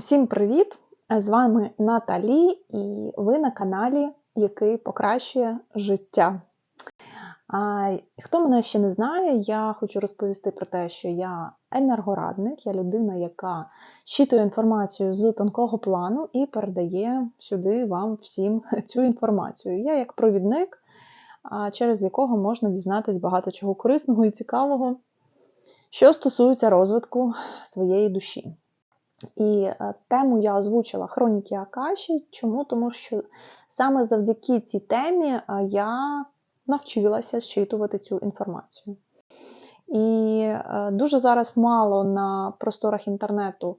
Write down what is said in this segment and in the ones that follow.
Усім привіт! З вами Наталі, і ви на каналі, який покращує життя. А, Хто мене ще не знає, я хочу розповісти про те, що я енергорадник, я людина, яка щитує інформацію з тонкого плану і передає сюди вам всім цю інформацію. Я як провідник, через якого можна дізнатись багато чого корисного і цікавого, що стосується розвитку своєї душі. І е, тему я озвучила хроніки Акаші. Чому? Тому що саме завдяки цій темі е, я навчилася зчитувати цю інформацію. І е, дуже зараз мало на просторах інтернету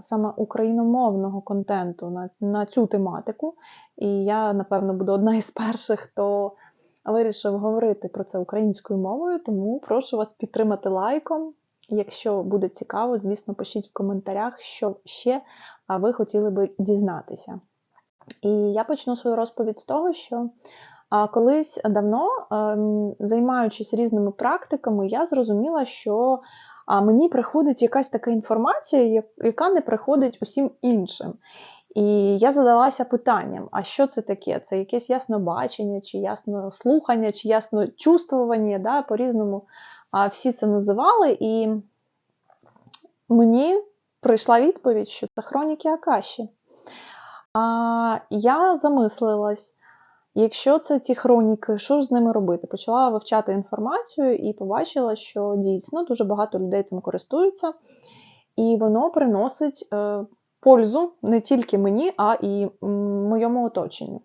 саме україномовного контенту на, на цю тематику. І я, напевно, буду одна із перших, хто вирішив говорити про це українською мовою, тому прошу вас підтримати лайком. Якщо буде цікаво, звісно, пишіть в коментарях, що ще ви хотіли би дізнатися. І я почну свою розповідь з того, що колись давно, ем, займаючись різними практиками, я зрозуміла, що мені приходить якась така інформація, яка не приходить усім іншим. І я задалася питанням: а що це таке? Це якесь яснобачення, чи ясно слухання, чи ясно чувствування, да, по-різному всі це називали, і мені прийшла відповідь, що це хроніки Акаші. А Я замислилась, якщо це ці хроніки, що ж з ними робити? Почала вивчати інформацію і побачила, що дійсно дуже багато людей цим користуються, і воно приносить е, пользу не тільки мені, а і моєму оточенню.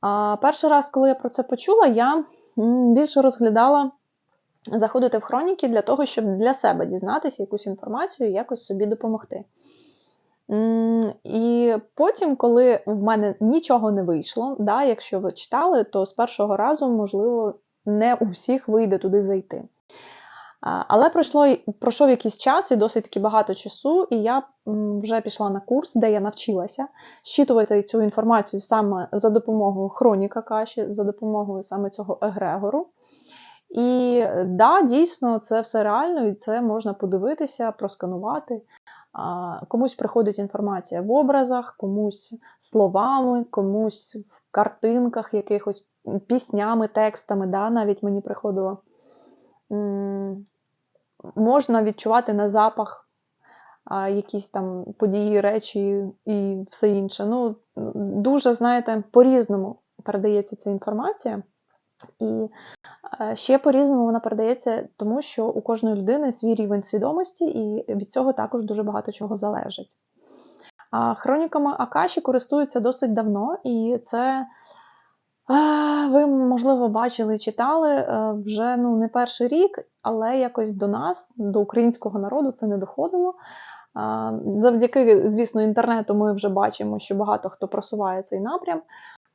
А Перший раз, коли я про це почула, я більше розглядала заходити в хроніки для того, щоб для себе дізнатися якусь інформацію і якось собі допомогти. І потім, коли в мене нічого не вийшло, да, якщо ви читали, то з першого разу, можливо, не у всіх вийде туди зайти. Але пройшло, пройшов якийсь час і досить таки багато часу, і я вже пішла на курс, де я навчилася щитувати цю інформацію саме за допомогою хроніка каші, за допомогою саме цього егрегору. І да, дійсно, це все реально, і це можна подивитися, просканувати. Комусь приходить інформація в образах, комусь словами, комусь в картинках, якихось піснями, текстами. да, Навіть мені приходило. Можна відчувати на запах якісь там події, речі і все інше. Ну, Дуже, знаєте, по-різному передається ця інформація. І е, ще по-різному вона передається, тому що у кожної людини свій рівень свідомості, і від цього також дуже багато чого залежить. Хроніками Акаші користуються досить давно, і це ви, можливо, бачили і читали е, вже ну, не перший рік, але якось до нас, до українського народу, це не доходило. Завдяки, звісно, інтернету ми вже бачимо, що багато хто просуває цей напрям.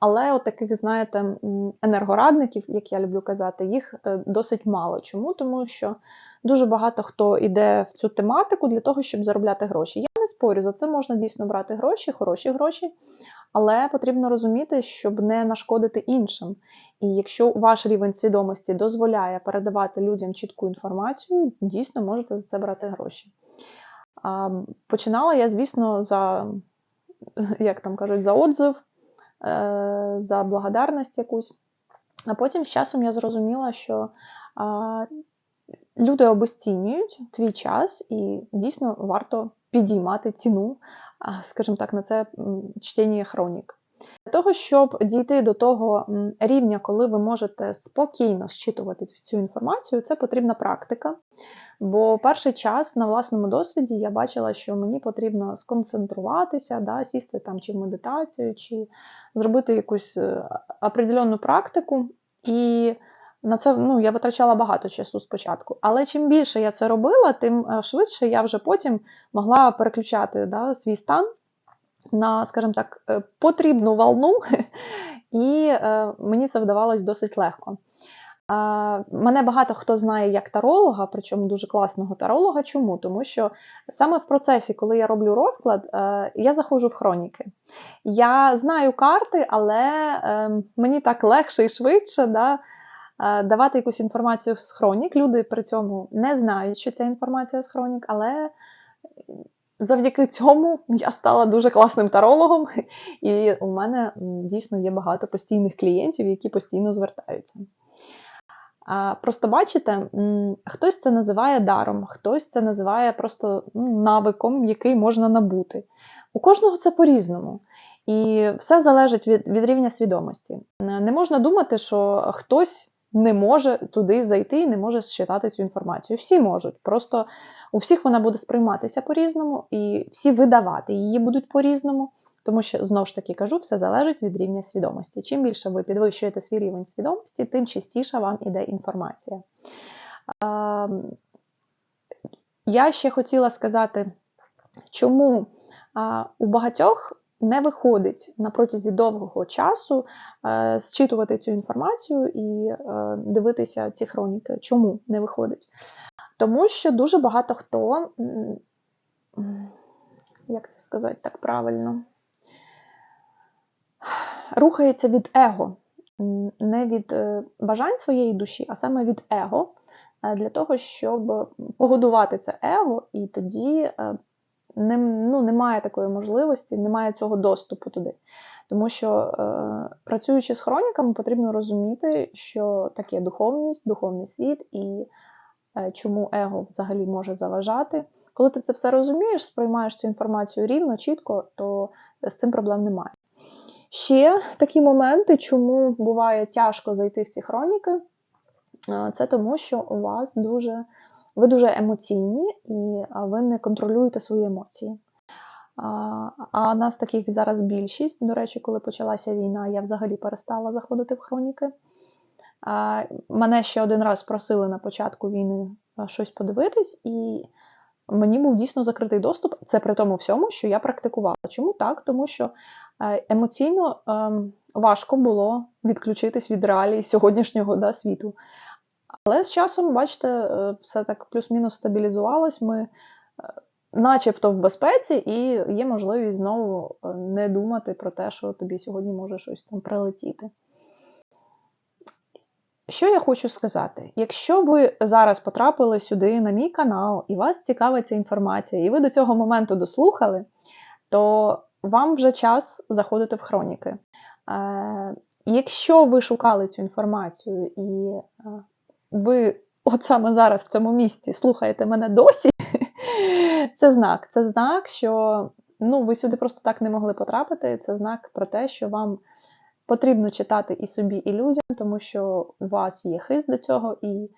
Але от таких, знаєте, енергорадників, як я люблю казати, їх е, досить мало. Чому? Тому що дуже багато хто йде в цю тематику для того, щоб заробляти гроші. Я не спорю, за це можна дійсно брати гроші, хороші гроші, але потрібно розуміти, щоб не нашкодити іншим. І якщо ваш рівень свідомості дозволяє передавати людям чітку інформацію, дійсно можете за це брати гроші. Починала я, звісно, за, як там кажуть, за отзив. Е, за благодарність якусь. А потім з часом я зрозуміла, що люди обесцінюють твій час, і дійсно варто підіймати ціну, скажімо так, на це чтення хронік. Для того, щоб дійти до того рівня, коли ви можете спокійно зчитувати цю інформацію, це потрібна практика. Бо перший час на власному досвіді я бачила, що мені потрібно сконцентруватися, да, сісти там чи в медитацію, чи зробити якусь е, определенну практику. І на це ну, я витрачала багато часу спочатку. Але чим більше я це робила, тим е, швидше я вже потім могла переключати да, свій стан на, скажімо так, е, потрібну волну, і е, мені це вдавалось досить легко. Мене багато хто знає як таролога, причому дуже класного таролога. Чому? Тому що саме в процесі, коли я роблю розклад, е, я заходжу в хроніки. Я знаю карти, але мені так легше і швидше да, давати якусь інформацію з хронік. Люди при цьому не знають, що ця інформація з хронік, але завдяки цьому я стала дуже класним тарологом, і у мене дійсно є багато постійних клієнтів, які постійно звертаються. Просто бачите, хтось це називає даром, хтось це називає просто навиком, який можна набути. У кожного це по-різному. І все залежить від, від рівня свідомості. Е, Не можна думати, що хтось не може туди зайти і не може считати цю інформацію. Всі можуть. Просто у всіх вона буде сприйматися по-різному, і всі видавати її будуть по-різному. Тому що, знову ж таки кажу, все залежить від рівня свідомості. Чим більше ви підвищуєте свій рівень свідомості, тим частіше вам іде інформація. Я ще хотіла сказати, чому у багатьох не виходить на протязі довгого часу е, зчитувати цю інформацію і е, дивитися ці хроніки. Чому не виходить? Тому що дуже багато хто, як це сказати так правильно, рухається від его, не від е, бажань своєї душі, а саме від его, е, для того, щоб погодувати це его, і тоді е, не, ну, немає такої можливості, немає цього доступу туди. Тому що, е, працюючи з хроніками, потрібно розуміти, що таке духовність, духовний світ і е, чому его взагалі може заважати. Коли ти це все розумієш, сприймаєш цю інформацію рівно, чітко, то з цим проблем немає. Ще такі моменти, чому буває тяжко зайти в ці хроніки, е, це тому, що у вас дуже, ви дуже емоційні і ви не контролюєте свої емоції. А, нас таких зараз більшість. До речі, коли почалася війна, я взагалі перестала заходити в хроніки. Мене ще один раз просили на початку війни щось подивитись, і мені був дійсно закритий доступ. Це при тому всьому, що я практикувала. Чому так? Тому що е, емоційно ем, важко було відключитись від реалій сьогоднішнього да, світу. Але з часом, бачите, е, все так плюс-мінус стабілізувалось. Ми е, начебто в безпеці, і є можливість знову е, не думати про те, що тобі сьогодні може щось там прилетіти. Що я хочу сказати? Якщо ви зараз потрапили сюди на мій канал і вас цікавить ця інформація, і ви до цього моменту дослухали, то вам вже час заходити в хроніки. Якщо ви шукали цю інформацію і ви от саме зараз в цьому місці слухаєте мене досі, це знак. Це знак, що ну, ви сюди просто так не могли потрапити. Це знак про те, що вам потрібно читати і собі, і людям, тому що у вас є хист до цього, і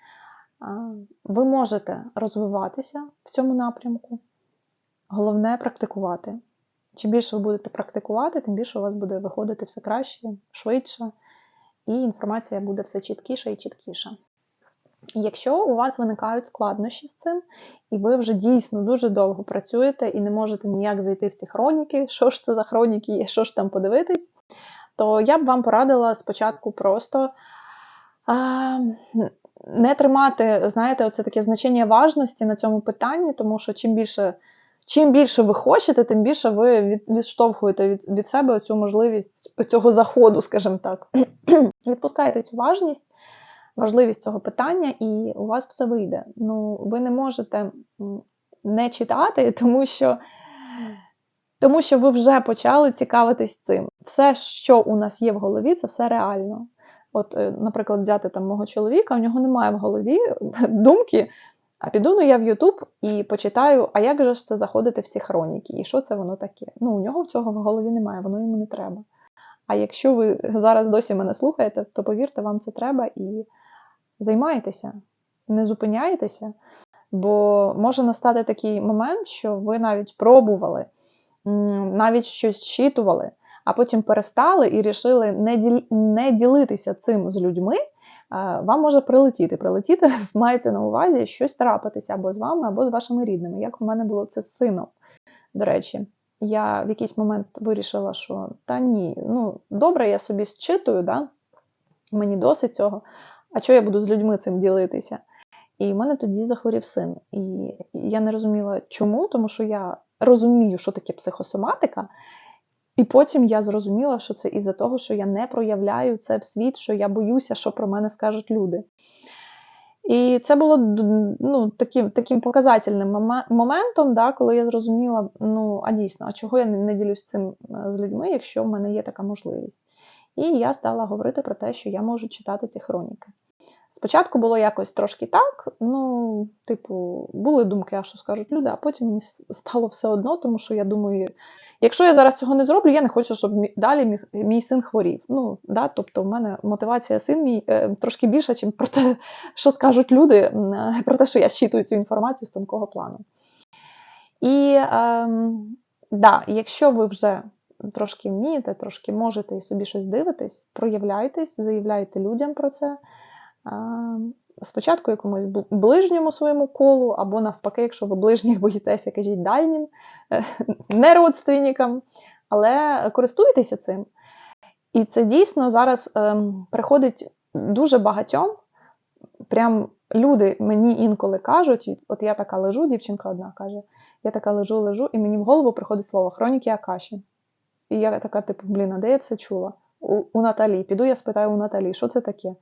а, ви можете розвиватися в цьому напрямку. Головне практикувати. Чим більше ви будете практикувати, тим більше у вас буде виходити все краще, швидше, і інформація буде все чіткіша і чіткіша. Якщо у вас виникають складнощі з цим, і ви вже дійсно дуже довго працюєте і не можете ніяк зайти в ці хроніки, що ж це за хроніки є, що ж там подивитись, то я б вам порадила спочатку просто а, не тримати, знаєте, оце таке значення важності на цьому питанні, тому що чим більше чим більше ви хочете, тим більше ви від, відштовхуєте від, від себе цю можливість цього заходу, скажімо так. Відпускаєте цю важність, важливість цього питання, і у вас все вийде. Ну, ви не можете не читати, тому що. Тому що ви вже почали цікавитись цим. Все, що у нас є в голові, це все реально. От, е, наприклад, взяти там мого чоловіка, у нього немає в голові думки, а піду ну я в Ютуб і почитаю, а як же ж це заходити в ці хроніки, і що це воно таке? Ну, у нього цього в голові немає, воно йому не треба. А якщо ви зараз досі мене слухаєте, то повірте, вам це треба і займайтеся, не зупиняйтеся, бо може настати такий момент, що ви навіть пробували навіть щось щитували, а потім перестали і рішили не, діл... не ділитися цим з людьми, вам може прилетіти. Прилетіти мається на увазі щось трапитися або з вами, або з вашими рідними. Як у мене було це з сином. До речі, я в якийсь момент вирішила, що та ні, ну добре, я собі зчитую, да? мені досить цього. А що я буду з людьми цим ділитися? І в мене тоді захворів син. І я не розуміла, чому, тому що я розумію, що таке психосоматика, і потім я зрозуміла, що це із-за того, що я не проявляю це в світ, що я боюся, що про мене скажуть люди. І це було ну, таким, таким показательним моментом, да, коли я зрозуміла, ну, а дійсно, а чого я не, ділюсь цим е, з людьми, якщо в мене є така можливість. І я стала говорити про те, що я можу читати ці хроніки. Спочатку було якось трошки так, ну, типу, були думки, а що скажуть люди, а потім мені стало все одно, тому що я думаю, якщо я зараз цього не зроблю, я не хочу, щоб далі мій, мій син хворів. Ну, да, тобто, в мене мотивація син мій е, трошки більша, ніж про те, що скажуть люди, е, про те, що я щитую цю інформацію з тонкого плану. І ем, да, якщо ви вже трошки вмієте, трошки можете і собі щось дивитесь, проявляйтесь, заявляйте людям про це. Спочатку якомусь ближньому своєму колу, або навпаки, якщо ви ближніх боїтеся, кажіть дальнім, е, не родственникам, але користуйтеся цим. І це дійсно зараз ем, приходить дуже багатьом. Прям люди мені інколи кажуть, от я така лежу, дівчинка одна каже, я така лежу, лежу, і мені в голову приходить слово хроніки Акаші. І я така, типу, блін, а де я це чула? У, у Наталі. Піду я спитаю у Наталі, що це таке?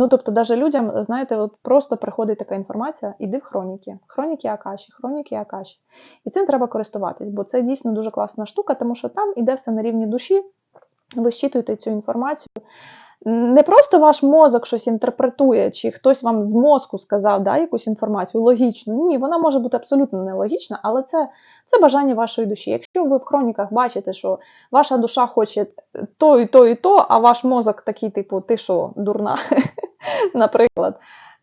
Ну, тобто, навіть людям, знаєте, от просто приходить така інформація, іди в хроніки. Хроніки Акаші, хроніки Акаші. І цим треба користуватись, бо це дійсно дуже класна штука, тому що там іде все на рівні душі, ви щитуєте цю інформацію. Не просто ваш мозок щось інтерпретує, чи хтось вам з мозку сказав да, якусь інформацію логічну. Ні, вона може бути абсолютно нелогічна, але це, це бажання вашої душі. Якщо ви в хроніках бачите, що ваша душа хоче то і то, і то, а ваш мозок такий, типу, ти що, дурна, наприклад,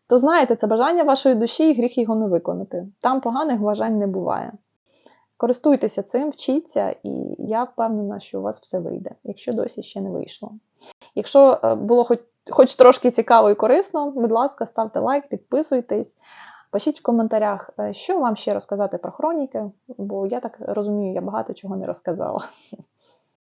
то знаєте, це бажання вашої душі і гріх його не виконати. Там поганих бажань не буває. Користуйтеся цим, вчіться, і я впевнена, що у вас все вийде, якщо досі ще не вийшло. Якщо е, було хоч, хоч трошки цікаво і корисно, будь ласка, ставте лайк, підписуйтесь, пишіть в коментарях, е, що вам ще розказати про хроніки, бо я так розумію, я багато чого не розказала.